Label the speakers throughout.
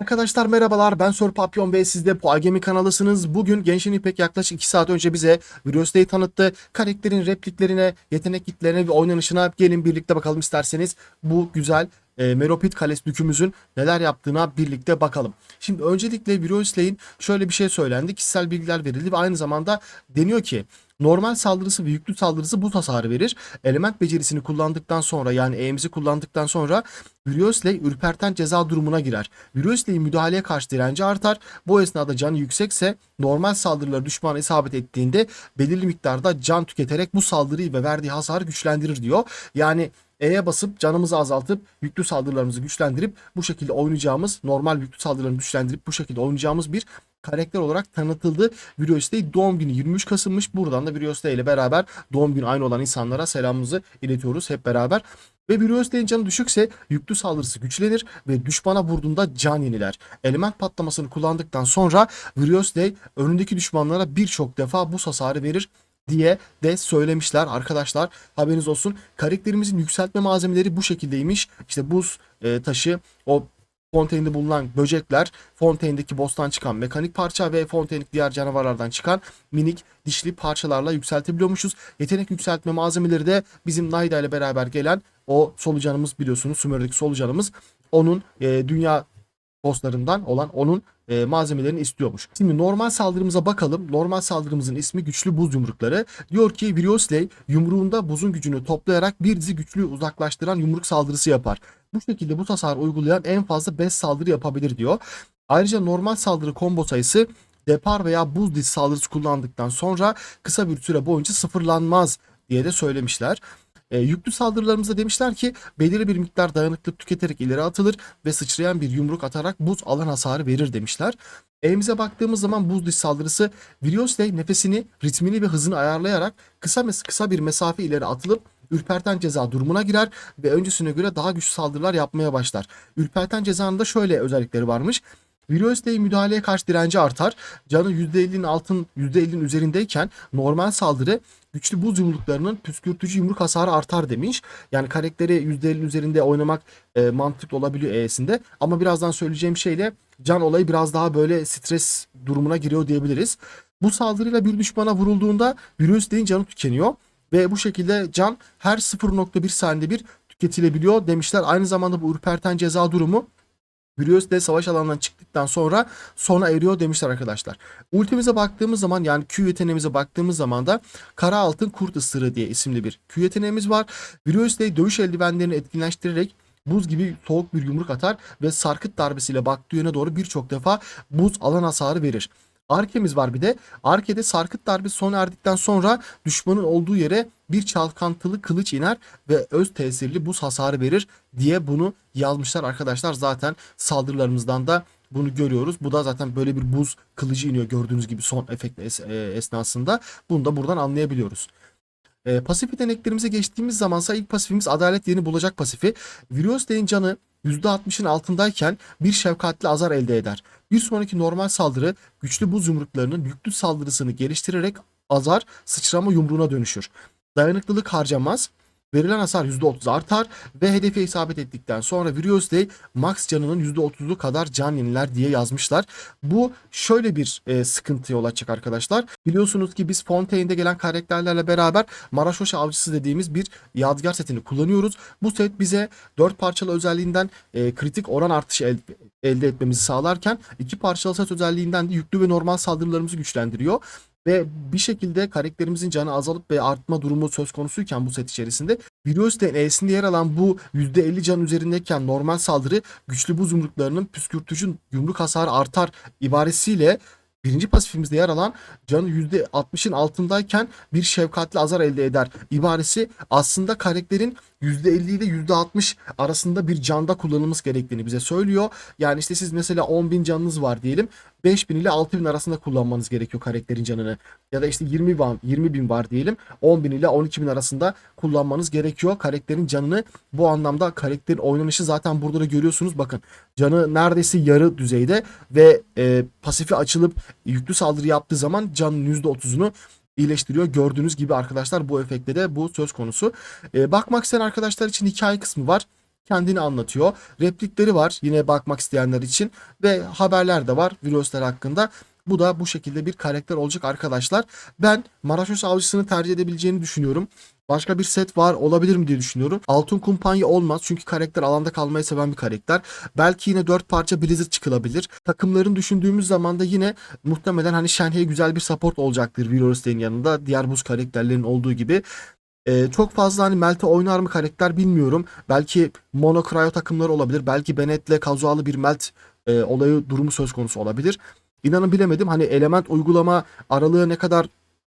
Speaker 1: Arkadaşlar merhabalar ben Sor Papyon ve siz de Poagemi kanalısınız. Bugün Genshin Impact yaklaşık 2 saat önce bize Viros'tayı tanıttı. Karakterin repliklerine, yetenek kitlerine ve oynanışına gelin birlikte bakalım isterseniz. Bu güzel e, Meropit Kales dükümüzün neler yaptığına birlikte bakalım. Şimdi öncelikle Viros'lay'in şöyle bir şey söylendi. Kişisel bilgiler verildi ve aynı zamanda deniyor ki Normal saldırısı ve yüklü saldırısı buz hasarı verir. Element becerisini kullandıktan sonra yani E'mizi kullandıktan sonra Virios'ley ürperten ceza durumuna girer. Virios'ley'in müdahaleye karşı direnci artar. Bu esnada canı yüksekse normal saldırıları düşmana isabet ettiğinde belirli miktarda can tüketerek bu saldırıyı ve verdiği hasarı güçlendirir diyor. Yani E'ye basıp canımızı azaltıp yüklü saldırılarımızı güçlendirip bu şekilde oynayacağımız normal yüklü saldırılarını güçlendirip bu şekilde oynayacağımız bir karakter olarak tanıtıldı. Virios'te doğum günü 23 Kasım'mış. Buradan da Virios'te ile beraber doğum günü aynı olan insanlara selamımızı iletiyoruz hep beraber. Ve Virios'te'nin canı düşükse yüklü saldırısı güçlenir ve düşmana vurduğunda can yeniler. Element patlamasını kullandıktan sonra Virios'te önündeki düşmanlara birçok defa buz hasarı verir diye de söylemişler arkadaşlar. Haberiniz olsun. Karakterimizin yükseltme malzemeleri bu şekildeymiş. İşte buz e, taşı, o Fontain'de bulunan böcekler, Fontaine'deki boss'tan çıkan mekanik parça ve Fontaine'deki diğer canavarlardan çıkan minik dişli parçalarla yükseltebiliyormuşuz. Yetenek yükseltme malzemeleri de bizim Nayda ile beraber gelen o solucanımız biliyorsunuz Sumer'deki solucanımız. Onun e, dünya bosslarından olan onun e, malzemelerini istiyormuş. Şimdi normal saldırımıza bakalım. Normal saldırımızın ismi güçlü buz yumrukları. Diyor ki Viriosley yumruğunda buzun gücünü toplayarak bir dizi güçlü uzaklaştıran yumruk saldırısı yapar. Bu şekilde bu tasarı uygulayan en fazla 5 saldırı yapabilir diyor. Ayrıca normal saldırı combo sayısı depar veya buz dizi saldırısı kullandıktan sonra kısa bir süre boyunca sıfırlanmaz diye de söylemişler. E, yüklü saldırılarımızda demişler ki belirli bir miktar dayanıklık tüketerek ileri atılır ve sıçrayan bir yumruk atarak buz alan hasarı verir demişler. E'mize baktığımız zaman buz diş saldırısı Virios'te nefesini, ritmini ve hızını ayarlayarak kısa kısa bir mesafe ileri atılıp ürperten ceza durumuna girer ve öncesine göre daha güçlü saldırılar yapmaya başlar. Ürperten cezanın da şöyle özellikleri varmış. Virüsle müdahaleye karşı direnci artar. Canı %50'nin altın %50'nin üzerindeyken normal saldırı güçlü buz yumruklarının püskürtücü yumruk hasarı artar demiş. Yani karakteri %50'nin üzerinde oynamak e, mantıklı olabiliyor E'sinde. Ama birazdan söyleyeceğim şeyle can olayı biraz daha böyle stres durumuna giriyor diyebiliriz. Bu saldırıyla bir düşmana vurulduğunda virüslerin canı tükeniyor. Ve bu şekilde can her 0.1 saniyede bir tüketilebiliyor demişler. Aynı zamanda bu ürperten ceza durumu Virios de savaş alanından çıktıktan sonra sona eriyor demişler arkadaşlar. Ultimize baktığımız zaman yani Q yeteneğimize baktığımız zaman da Kara Altın Kurt Isırığı diye isimli bir Q yeteneğimiz var. Virios de dövüş eldivenlerini etkinleştirerek buz gibi soğuk bir yumruk atar ve sarkıt darbesiyle baktığı yöne doğru birçok defa buz alan hasarı verir. Arke'miz var bir de. Arke'de sarkıt darbesi sona erdikten sonra düşmanın olduğu yere bir çalkantılı kılıç iner ve öz tesirli buz hasarı verir diye bunu yazmışlar arkadaşlar. Zaten saldırılarımızdan da bunu görüyoruz. Bu da zaten böyle bir buz kılıcı iniyor gördüğünüz gibi son efekt e, esnasında. Bunu da buradan anlayabiliyoruz. E, pasif yeteneklerimize geçtiğimiz zamansa ilk pasifimiz adalet yerini bulacak pasifi. Virios'teyin canı %60'ın altındayken bir şefkatli azar elde eder. Bir sonraki normal saldırı güçlü buz yumruklarının yüklü saldırısını geliştirerek azar sıçrama yumruğuna dönüşür. Dayanıklılık harcamaz. Verilen hasar %30 artar ve hedefe isabet ettikten sonra Virios'te max canının %30'u kadar can yeniler diye yazmışlar. Bu şöyle bir e, sıkıntı yol açacak arkadaşlar. Biliyorsunuz ki biz Fontaine'de gelen karakterlerle beraber Maraşoşa avcısı dediğimiz bir yadigar setini kullanıyoruz. Bu set bize 4 parçalı özelliğinden e, kritik oran artışı el- elde etmemizi sağlarken iki parçalı set özelliğinden de yüklü ve normal saldırılarımızı güçlendiriyor. Ve bir şekilde karakterimizin canı azalıp ve artma durumu söz konusuyken bu set içerisinde Virios'ten E'sinde yer alan bu %50 can üzerindeyken normal saldırı güçlü buz yumruklarının püskürtücü yumruk hasarı artar ibaresiyle birinci pasifimizde yer alan canı %60'ın altındayken bir şefkatli azar elde eder ibaresi aslında karakterin %50 ile %60 arasında bir canda kullanılması gerektiğini bize söylüyor. Yani işte siz mesela 10.000 canınız var diyelim. 5000 ile 6000 arasında kullanmanız gerekiyor karakterin canını. Ya da işte 20 bin, 20 bin var diyelim. 10 bin ile 12 bin arasında kullanmanız gerekiyor karakterin canını. Bu anlamda karakterin oynanışı zaten burada da görüyorsunuz. Bakın canı neredeyse yarı düzeyde ve e, pasifi açılıp yüklü saldırı yaptığı zaman canın %30'unu iyileştiriyor. Gördüğünüz gibi arkadaşlar bu efekte de bu söz konusu. E, bakmak isteyen arkadaşlar için hikaye kısmı var. kendini anlatıyor. Replikleri var yine bakmak isteyenler için ve haberler de var virüsler hakkında. Bu da bu şekilde bir karakter olacak arkadaşlar. Ben Maraşos Avcısı'nı tercih edebileceğini düşünüyorum. Başka bir set var olabilir mi diye düşünüyorum. Altın kumpanya olmaz çünkü karakter alanda kalmayı seven bir karakter. Belki yine 4 parça Blizzard çıkılabilir. Takımların düşündüğümüz zaman da yine muhtemelen hani Shenhei güzel bir support olacaktır Viros'un yanında. Diğer buz karakterlerin olduğu gibi. Ee, çok fazla hani Melt'e oynar mı karakter bilmiyorum. Belki Mono Cryo takımları olabilir. Belki Bennett'le kazualı bir Melt e, olayı durumu söz konusu olabilir. İnanın bilemedim. Hani element uygulama aralığı ne kadar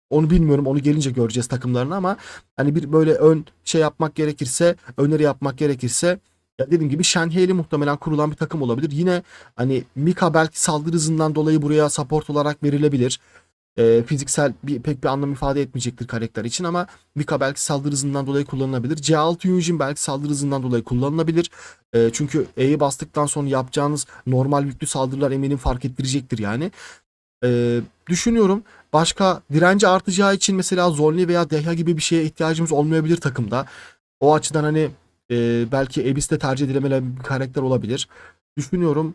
Speaker 1: onu bilmiyorum. Onu gelince göreceğiz takımlarını ama hani bir böyle ön şey yapmak gerekirse, öneri yapmak gerekirse ya dediğim gibi Shenhei'li muhtemelen kurulan bir takım olabilir. Yine hani Mika belki saldırı hızından dolayı buraya support olarak verilebilir. Ee, fiziksel bir pek bir anlam ifade etmeyecektir karakter için ama Mika belki saldırı hızından dolayı kullanılabilir. C6 Yunjin belki saldırı hızından dolayı kullanılabilir. Ee, çünkü E'yi bastıktan sonra yapacağınız normal yüklü saldırılar eminim fark ettirecektir yani. Ee, düşünüyorum başka direnci artacağı için mesela Zonli veya Deha gibi bir şeye ihtiyacımız olmayabilir takımda. O açıdan hani e, belki Ebis de tercih edilemeyen bir karakter olabilir. Düşünüyorum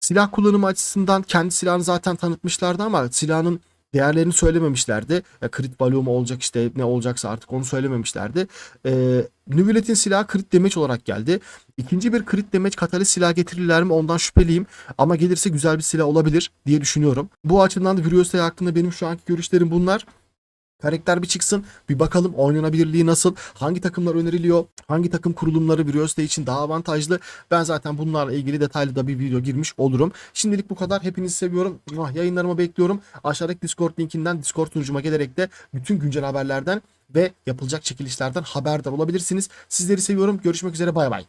Speaker 1: silah kullanımı açısından kendi silahını zaten tanıtmışlardı ama silahın değerlerini söylememişlerdi. Ya crit value olacak işte ne olacaksa artık onu söylememişlerdi. Ee, Nüvület'in silahı crit damage olarak geldi. İkinci bir crit damage katalist silah getirirler mi ondan şüpheliyim. Ama gelirse güzel bir silah olabilir diye düşünüyorum. Bu açıdan da Virüos'e hakkında benim şu anki görüşlerim bunlar. Karakter bir çıksın. Bir bakalım oynanabilirliği nasıl? Hangi takımlar öneriliyor? Hangi takım kurulumları Virüos'te için daha avantajlı? Ben zaten bunlarla ilgili detaylı da bir video girmiş olurum. Şimdilik bu kadar. Hepinizi seviyorum. Yayınlarımı bekliyorum. Aşağıdaki Discord linkinden Discord sunucuma gelerek de bütün güncel haberlerden ve yapılacak çekilişlerden haberdar olabilirsiniz. Sizleri seviyorum. Görüşmek üzere. Bay bay.